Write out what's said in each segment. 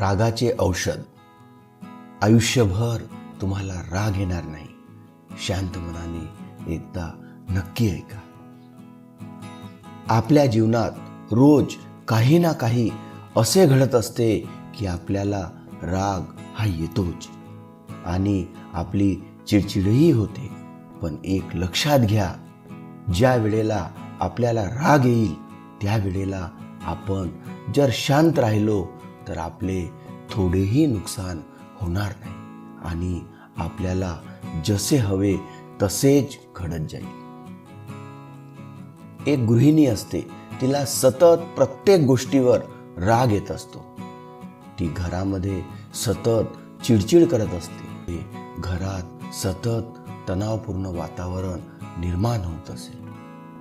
रागाचे औषध. आयुष्यभर तुम्हाला राग येणार नाही. शांत मनाने एकदा नक्की ऐका. आपल्या जीवनात रोज काही ना काही असे घडत असते की आपल्याला राग हा येतोच आणि आपली चिडचिडही होते. पण एक लक्षात घ्या ज्या वेळेला आपल्याला राग येईल त्या वेळेला आपण जर शांत राहिलो तर आपले थोडेही नुकसान होणार नाही आणि आपल्याला जसे हवे तसेच घडत जाईल. एक गृहिणी असते तिला सतत प्रत्येक गोष्टीवर राग येत असतो. ती घरामध्ये सतत चिडचिड करत असते. घरात सतत तणावपूर्ण वातावरण निर्माण होत असेल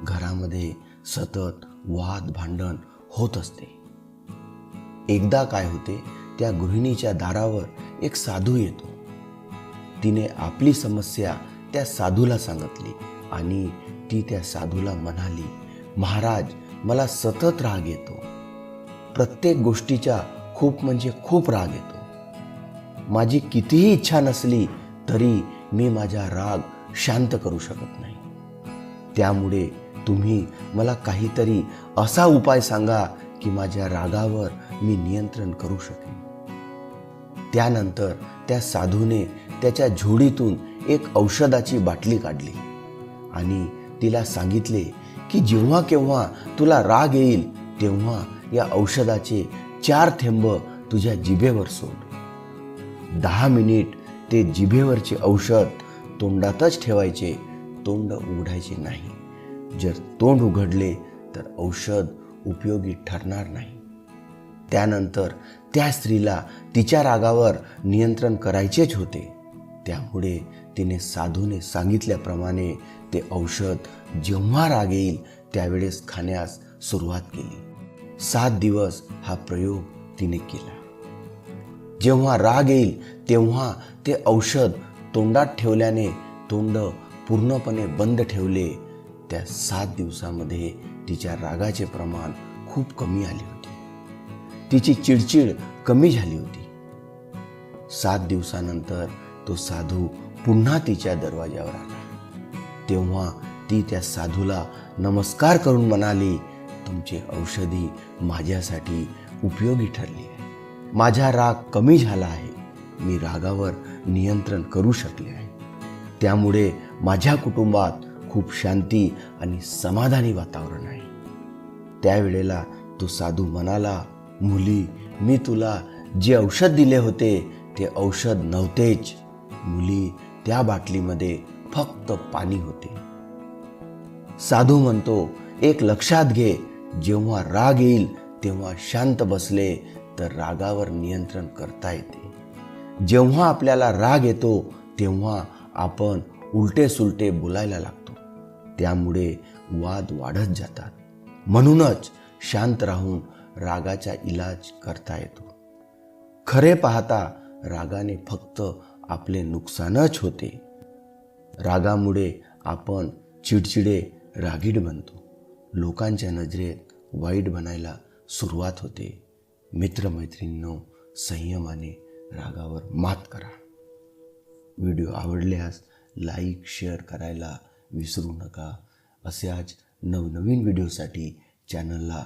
घरामध्ये सतत वाद भांडण होत असते. एकदा काय होते त्या गृहिणीच्या दारावर एक साधू येतो. तिने आपली समस्या त्या साधूला सांगितली आणि ती त्या साधूला म्हणाली महाराज मला सतत राग येतो. प्रत्येक गोष्टीच्या खूप म्हणजे खूप राग येतो. माझी कितीही इच्छा नसली तरी मी माझा राग शांत करू शकत नाही. त्यामुळे तुम्ही मला काहीतरी असा उपाय सांगा की माझ्या रागावर मी नियंत्रण करू शकेन. त्यानंतर त्या साधूने त्याच्या झोडीतून एक औषधाची बाटली काढली आणि तिला सांगितले की जेव्हा केव्हा तुला राग येईल तेव्हा या औषधाचे चार थेंब तुझ्या जिभेवर सोड. दहा मिनिट ते जिभेवरचे औषध तोंडातच ठेवायचे तोंड उघडायचे नाही. जर तोंड उघडले तर औषध उपयोगी ठरणार नाही. त्यानंतर त्या स्त्रीला तिच्या रागावर नियंत्रण करायचेच होते. त्यामुळे तिने साधूने सांगितल्याप्रमाणे ते औषध जेव्हा राग येईल त्यावेळेस खाण्यास सुरुवात केली. सात दिवस हा प्रयोग तिने केला. जेव्हा राग येईल तेव्हा ते औषध तोंडात ठेवल्याने तोंड पूर्णपणे बंद ठेवले. त्या सात दिवसामध्ये तिच्या रागाचे प्रमाण खूप कमी आले होते. तिची चिडचिड कमी झाली होती. सात दिवसानंतर तो साधू पुन्हा तिच्या दरवाजावर आला. तेव्हा ती त्या साधूला नमस्कार करून म्हणाली तुमची औषधी माझ्यासाठी उपयोगी ठरली आहे. माझा राग कमी झाला आहे. मी रागावर नियंत्रण करू शकले आहे. त्यामुळे माझ्या कुटुंबात खूप शांती आणि समाधानी वातावरण आहे. त्यावेळेला तो साधू म्हणाला मुली मी तुला जे औषध दिले होते ते औषध नव्हतेच. मुली त्या बाटलीमध्ये फक्त पाणी होते. साधू म्हणतो एक लक्षात घे जेव्हा राग येईल तेव्हा शांत बसले तर रागावर नियंत्रण करता येते. जेव्हा आपल्याला राग येतो तेव्हा आपण उलटे सुलटे बोलायला लागतो. त्यामुळे वाद वाढत जातात. म्हणूनच शांत राहून रागाचा इलाज करता येतो. खरे पाहता रागाने फक्त आपले नुकसानच होते. रागामुळे आपण चिडचिडे रागीट बनतो. लोकांच्या नजरेत वाईट बनायला सुरुवात होते. मित्रमैत्रिणींनो संयमाने रागावर मात करा. व्हिडिओ आवडल्यास लाईक शेअर करायला विसरू नका. असे आज नवनवीन व्हिडिओसाठी चॅनलला